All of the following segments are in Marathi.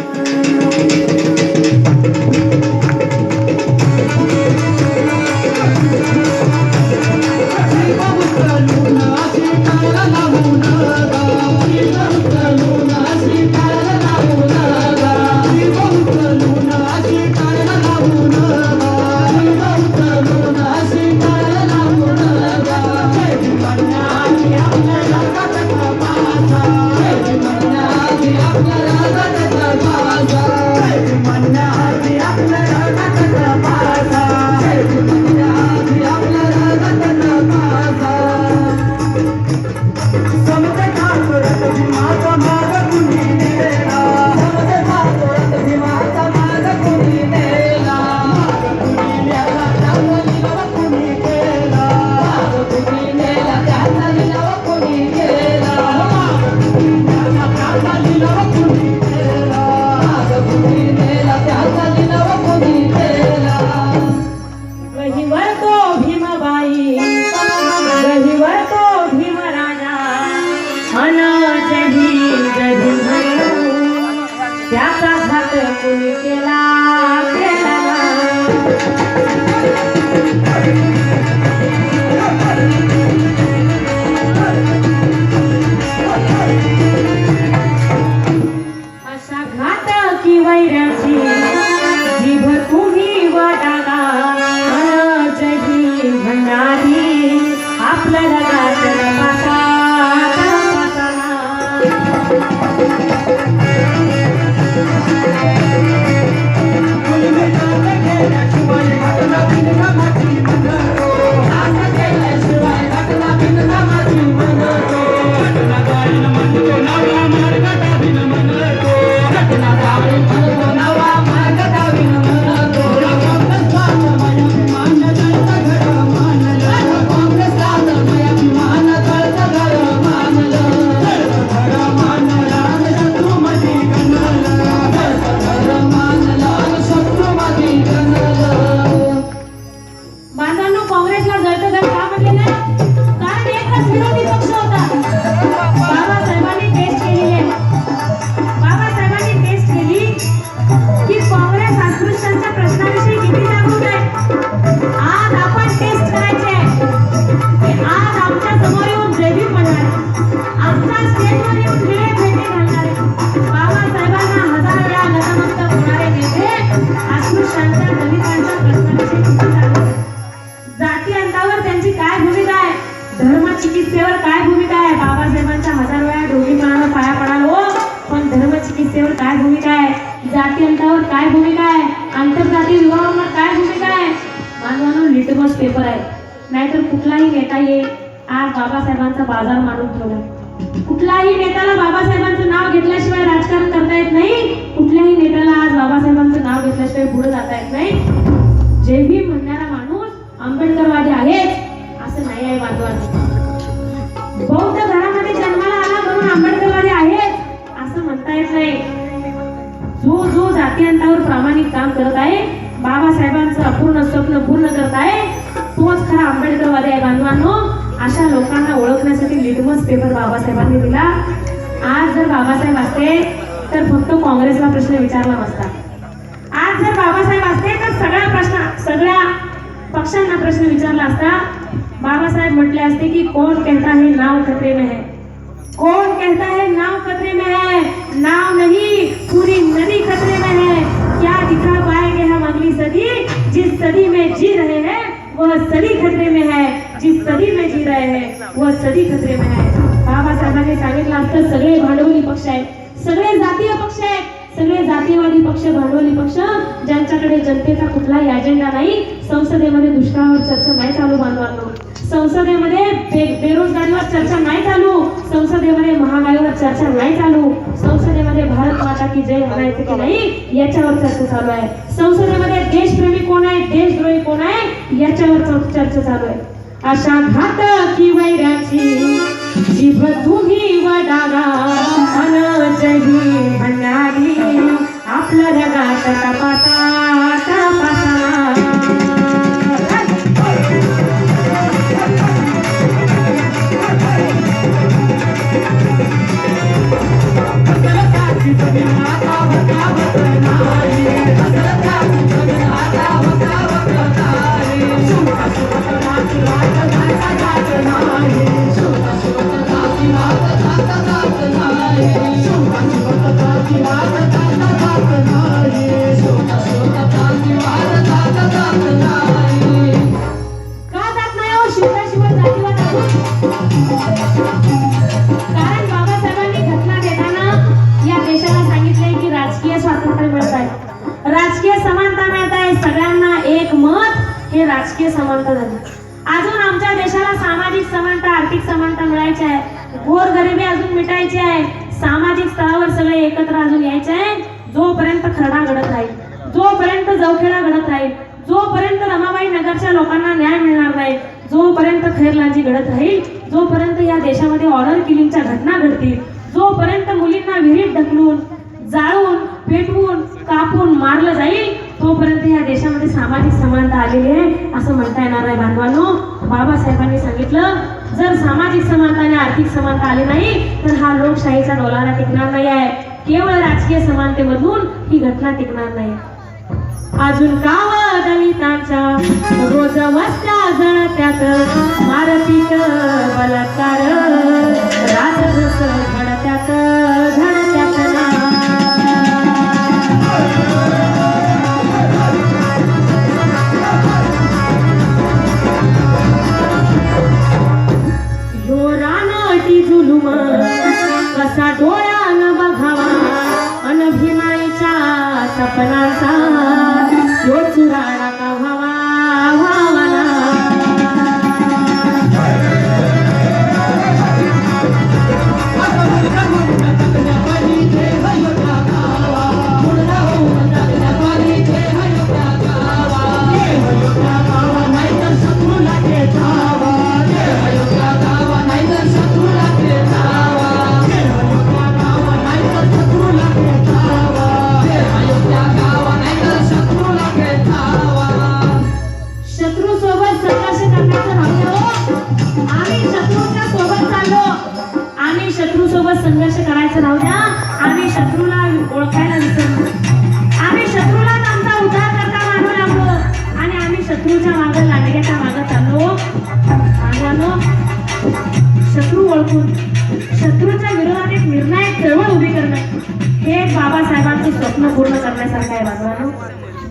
Thank you. पेपर आहे. नाहीतर कुठलाही नेता ये आज बाबासाहेबांचा बाजार मांडून ठेवला. कुठलाही नेत्याला बाबासाहेबांचं नाव घेतल्याशिवाय राजकारण करता येत नाही. कुठल्याही नेत्याला आज बाबासाहेबांचं नाव घेतल्याशिवाय पुढे जाता येत नाही. जे भी म्हणणारा माणूस आंबेडकरवादी आहेच असं नाही आहे वादवाद. बौद्ध घरामध्ये जन्माला आला म्हणून आंबेडकरवादी आहेच असं म्हणता येत नाही. जो जो जातीयांतावर प्रामाणिक काम करत आहे बाबासाहेबांचं अपूर्ण स्वप्न पूर्ण करत आहे तोच खरा आंबेडकरवादी आहे. बांधवांनो अशा लोकांना ओळखण्यासाठी लिटमस पेपर बाबासाहेबांनी दिला. आज जर बाबासाहेब असते तर फक्त काँग्रेसला प्रश्न विचारला नसता आज जर बाबासाहेब असते तर सगळ्या प्रश्न सगळ्या पक्षांना प्रश्न विचारला असता. बाबासाहेब म्हटले असते की कोण कहता है नाव खतरे में है? कोण कहता है नाव खतरे वह सदी खतरे में है जिस सदी में जी रहे हैं वह सदी खतरे में है। बाबासाहेबांनी सांगितलं असतं सगळे भांडवली पक्ष आहेत. सगळे जातीय पक्ष आहेत. सगळे जातीयवादी पक्ष भांडवली पक्ष ज्यांच्याकडे जनतेचा कुठलाही अजेंडा नाही संसदेमध्ये दुष्काळावर चर्चा नाही चालू बांधवांनो. संसदेमध्ये बे बेरोजगारीवर चर्चा नाही चालू. संसदेमध्ये महागाईवर चर्चा नाही चालू. संसदेमध्ये भारत माता की जय म्हणायचं की नाही याच्यावर चर्चा चालू आहे. संसदेमध्ये देशप्रेमी कोण आहे? देश याच्यावर चर्चा चालू आहे. अशा घात की वैराची जीभ तुम्ही वडागा अनजही म्हणणारी आपलं जगात तपासा तपासा. राजकीय स्वातंत्र्य आहे राजकीय सगळ्यांना हे राजकीय समानता झाली अजून आमच्या देशाला सामाजिक समानता आर्थिक समानता मिळायची आहे. गोरगरिबी अजून मिटायची आहे. सामाजिक स्तरावर सगळे एकत्र अजून यायचे आहे. जोपर्यंत खरडा घडत राहील जोपर्यंत जवखेडा घडत राहील जोपर्यंत रमाबाई नगरच्या लोकांना न्याय मिळणार नाही जोपर्यंत खैरलांजी घडत राहील जोपर्यंत या देशामध्ये ऑर्डर किलिंगच्या घटना घडतील जोपर्यंत मुलींना विहिरीत ढकलून जाळून पेटवून कापून मारलं जाईल तोपर्यंत या देशामध्ये सामाजिक समानता आलेली आहे असं म्हणता येणार आहे बांधवांनो. बाबासाहेबांनी सांगितलं जर सामाजिक समानता आणि आर्थिक समानता आली नाही तर हा लोकशाहीचा डोलारा टिकणार नाही आहे. केवळ राजकीय समानतेमधून ही घटना टिकणार नाही. अजून काव दलितांच्या रोज वस्त्या जळत्यात मारपीट बलात्कार. सपनाचा सांगालो शत्रू ओळखून शत्रूच्या विरोधात एक निर्णायक चळवळ उभी करणं हे बाबासाहेबांचं स्वप्न पूर्ण करण्यासारखं आहे बांधवांनो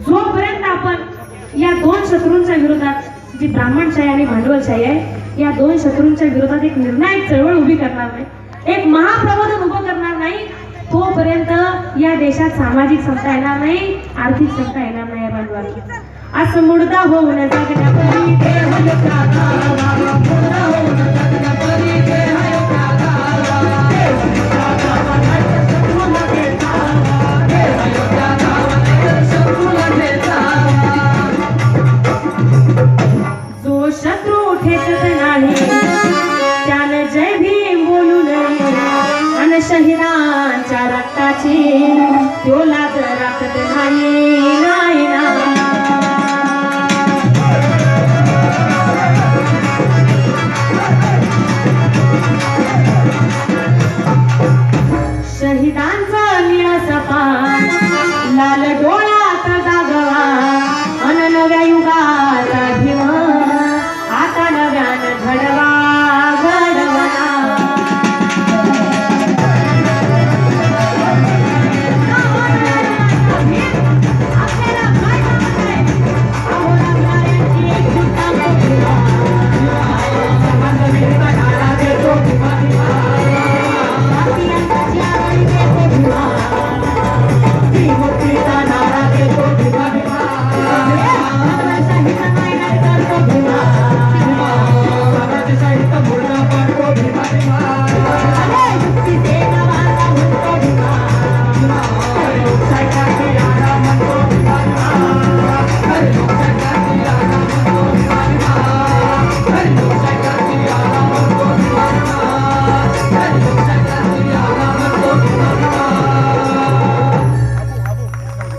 जोपर्यंत आपण या दोन शत्रूंच्या विरोधात जी ब्राह्मणशाही आणि भांडवलशाही आहे या दोन शत्रूंच्या विरोधात एक निर्णायक चळवळ उभी करणार नाही एक महाप्रबोधन उभं करणार नाही तोपर्यंत या देशात सामाजिक समता येणार नाही आर्थिक समता येणार नाही या असं मुडदा होऊन जगण्यापरी देव योगा गावा. मुडदा होऊन जगण्यापरी